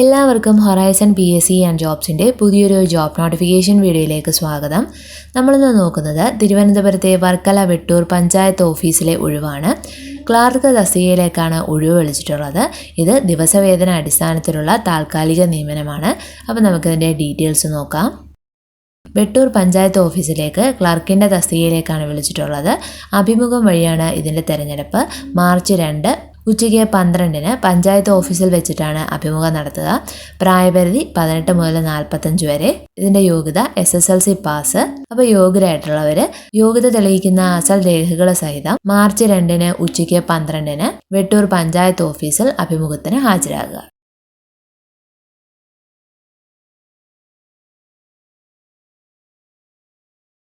എല്ലാവർക്കും Horizon P S C and ജോബ്സിന്റെ പുതിയൊരു job notification വീഡിയോയിലേക്ക് സ്വാഗതം. നമ്മളിന്ന് നോക്കുന്നത് തിരുവനന്തപുരത്തെ വർക്കല വെട്ടൂർ പഞ്ചായത്ത് ഓഫീസിലെ ഒഴിവാണ്. ക്ലാർക്ക് തസ്തികയിലേക്കാണ് ഒഴിവ് വിളിച്ചിട്ടുള്ളത്. ഇത് ദിവസവേതന അടിസ്ഥാനത്തിലുള്ള താൽക്കാലിക നിയമനമാണ്. അപ്പോൾ നമുക്കിതിന്റെ ഡീറ്റെയിൽസ് നോക്കാം. വെട്ടൂർ പഞ്ചായത്ത് ഓഫീസിലേക്ക് ക്ലർക്കിന്റെ തസ്തികയിലേക്കാണ് വിളിച്ചിട്ടുള്ളത്. അഭിമുഖം വഴിയാണ് ഇതിന്റെ തിരഞ്ഞെടുപ്പ്. മാർച്ച് രണ്ട് ഉച്ചയ്ക്ക് പന്ത്രണ്ടിന് പഞ്ചായത്ത് ഓഫീസിൽ വെച്ചിട്ടാണ് അഭിമുഖം നടത്തുക. പ്രായപരിധി പതിനെട്ട് മുതൽ നാൽപ്പത്തഞ്ച് വരെ. ഇതിന്റെ യോഗ്യത S S L C pass അപ്പോൾ യോഗ്യരായിട്ടുള്ളവർ യോഗ്യത തെളിയിക്കുന്ന അസൽ രേഖകൾ സഹിതം മാർച്ച് രണ്ടിന് ഉച്ചയ്ക്ക് പന്ത്രണ്ടിന് വെട്ടൂർ പഞ്ചായത്ത് ഓഫീസിൽ അഭിമുഖത്തിന് ഹാജരാകുക.